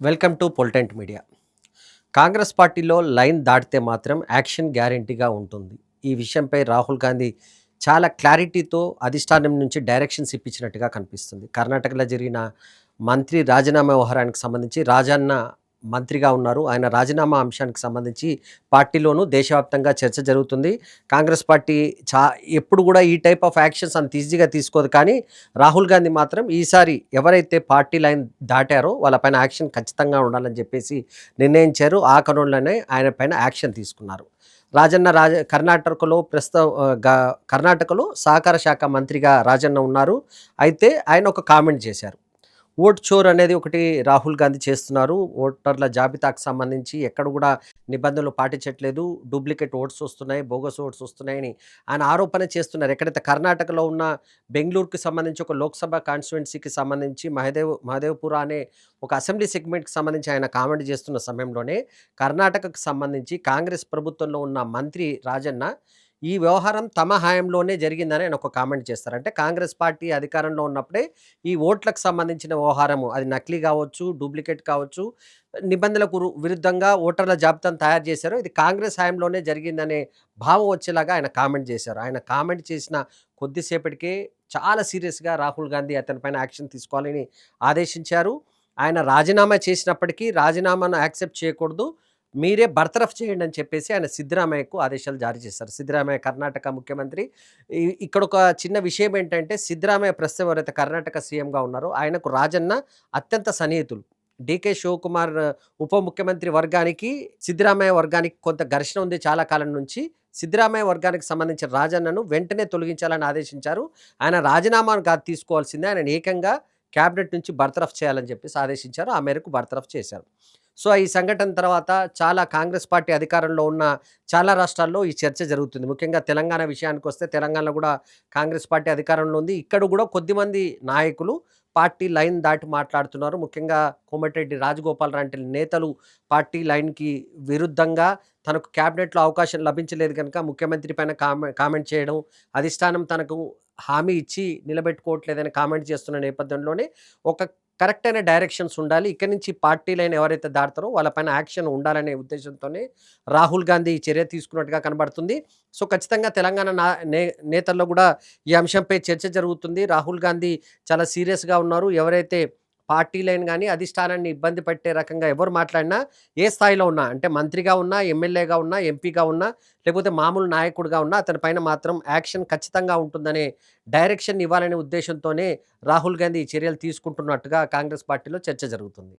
Welcome to Politent media. Congress పార్టీలో line దాటితే మాత్రం యాక్షన్ గ్యారంటీగా ఉంటుంది. ఈ విషయంపై రాహుల్ గాంధీ చాలా క్లారిటీతో అధిష్టానం నుంచి డైరెక్షన్స్ ఇప్పించినట్టుగా కనిపిస్తుంది. కర్ణాటకలో జరిగిన మంత్రి రాజీనామా వ్యవహారానికి సంబంధించి రాజన్న మంత్రిగా ఉన్నారు. ఆయన రాజీనామా అంశానికి సంబంధించి పార్టీలోనూ దేశవ్యాప్తంగా చర్చ జరుగుతుంది. కాంగ్రెస్ పార్టీ చా ఎప్పుడు కూడా ఈ టైప్ ఆఫ్ యాక్షన్స్ అంత ఈజీగా తీసుకోదు. కానీ రాహుల్ గాంధీ మాత్రం ఈసారి ఎవరైతే పార్టీ లైన్ దాటారో వాళ్ళపైన యాక్షన్ ఖచ్చితంగా ఉండాలని చెప్పేసి నిర్ణయించారు. ఆ కనుల్లోనే ఆయన పైన యాక్షన్ తీసుకున్నారు. రాజన్న రాజ కర్ణాటకలో ప్రస్తుత కర్ణాటకలో సహకార శాఖ మంత్రిగా రాజన్న ఉన్నారు. అయితే ఆయన ఒక కామెంట్ చేశారు. ఓట్ చోర్ అనేది ఒకటి రాహుల్ గాంధీ చేస్తున్నారు. ఓటర్ల జాబితాకు సంబంధించి ఎక్కడ కూడా నిబంధనలు పాటించట్లేదు. డూప్లికేట్ ఓట్స్ వస్తున్నాయి బోగస్ ఓట్స్ వస్తున్నాయని ఆయన ఆరోపణ చేస్తున్నారు. ఎక్కడైతే కర్ణాటకలో ఉన్న బెంగళూరుకి సంబంధించి ఒక లోక్సభ కాన్స్టిట్యున్సీకి సంబంధించి మహదేవ్ మహదేవ్పుర అనే ఒక అసెంబ్లీ సెగ్మెంట్కి సంబంధించి ఆయన కామెంట్ చేస్తున్న సమయంలోనే కర్ణాటకకు సంబంధించి కాంగ్రెస్ ప్రభుత్వంలో ఉన్న మంత్రి రాజన్న ఈ వ్యవహారం తమ హయాంలోనే జరిగిందని ఆయన ఒక కామెంట్ చేస్తారు. అంటే కాంగ్రెస్ పార్టీ అధికారంలో ఉన్నప్పుడే ఈ ఓట్లకు సంబంధించిన వ్యవహారము అది నకిలీ కావచ్చు డూప్లికేట్ కావచ్చు నిబంధనలకు విరుద్ధంగా ఓటర్ల జాబితాను తయారు చేశారు. ఇది కాంగ్రెస్ హయాంలోనే జరిగిందనే భావం వచ్చేలాగా ఆయన కామెంట్ చేశారు. ఆయన కామెంట్ చేసిన కొద్దిసేపటికే చాలా సీరియస్గా రాహుల్ గాంధీ అతనిపైన యాక్షన్ తీసుకోవాలని ఆదేశించారు. ఆయన రాజీనామా చేసినప్పటికీ రాజీనామాను యాక్సెప్ట్ చేయకూడదు. మీరే బర్తరఫ్ చేయండి అని చెప్పేసి ఆయన సిద్ధరామయ్యకు ఆదేశాలు జారీ చేశారు. సిద్ధరామయ్య కర్ణాటక ముఖ్యమంత్రి. ఇక్కడ ఒక చిన్న విషయం ఏంటంటే సిద్ధరామయ్య ప్రస్తుతం ఎవరైతే కర్ణాటక సీఎంగా ఉన్నారో ఆయనకు రాజన్న అత్యంత సన్నిహితులు. డికే శివకుమార్ ఉప ముఖ్యమంత్రి వర్గానికి సిద్ధరామయ్య వర్గానికి కొంత ఘర్షణ ఉంది చాలా కాలం నుంచి. సిద్ధరామయ్య వర్గానికి సంబంధించిన రాజన్నను వెంటనే తొలగించాలని ఆదేశించారు. ఆయన రాజీనామాను కాదు తీసుకోవాల్సిందే. ఆయన ఏకంగా క్యాబినెట్ నుంచి బర్తరఫ్ చేయాలని చెప్పేసి ఆదేశించారు. ఆ మేరకు బర్తరఫ్ చేశారు. సో ఈ సంఘటన తర్వాత చాలా కాంగ్రెస్ పార్టీ అధికారంలో ఉన్న చాలా రాష్ట్రాల్లో ఈ చర్చ జరుగుతుంది. ముఖ్యంగా తెలంగాణ విషయానికి వస్తే తెలంగాణలో కూడా కాంగ్రెస్ పార్టీ అధికారంలో ఉంది. ఇక్కడ కూడా కొద్దిమంది నాయకులు పార్టీ లైన్ దాటి మాట్లాడుతున్నారు. ముఖ్యంగా కోమటిరెడ్డి రాజగోపాల్ లాంటి నేతలు పార్టీ లైన్కి విరుద్ధంగా తనకు క్యాబినెట్లో అవకాశం లభించలేదు కనుక ముఖ్యమంత్రి పైన కామె కామెంట్ చేయడం అధిష్టానం తనకు హామీ ఇచ్చి నిలబెట్టుకోవట్లేదని కామెంట్ చేస్తున్న నేపథ్యంలోనే ఒక కరెక్ట్ అయిన డైరెక్షన్స్ ఉండాలి. ఇక్కడి నుంచి పార్టీ లైన్ ఎవరైతే దాడతారో వాళ్ళపైన యాక్షన్ ఉండాలనే ఉద్దేశంతోనే రాహుల్ గాంధీ చర్య తీసుకున్నట్టుగా కనబడుతుంది. సో ఖచ్చితంగా తెలంగాణ నా నే నేతల్లో కూడా ఈ అంశంపై చర్చ జరుగుతుంది. రాహుల్ గాంధీ చాలా సీరియస్గా ఉన్నారు. ఎవరైతే పార్టీ లైన్ కానీ అధిష్టానాన్ని ఇబ్బంది పెట్టే రకంగా ఎవరు మాట్లాడినా ఏ స్థాయిలో ఉన్నా అంటే మంత్రిగా ఉన్నా ఎమ్మెల్యేగా ఉన్నా ఎంపీగా ఉన్నా లేకపోతే మామూలు నాయకుడిగా ఉన్నా అతని పైన మాత్రం యాక్షన్ ఖచ్చితంగా ఉంటుందనే డైరెక్షన్ ఇవ్వాలనే ఉద్దేశంతోనే రాహుల్ గాంధీ ఈ చర్యలు తీసుకుంటున్నట్టుగా కాంగ్రెస్ పార్టీలో చర్చ జరుగుతుంది.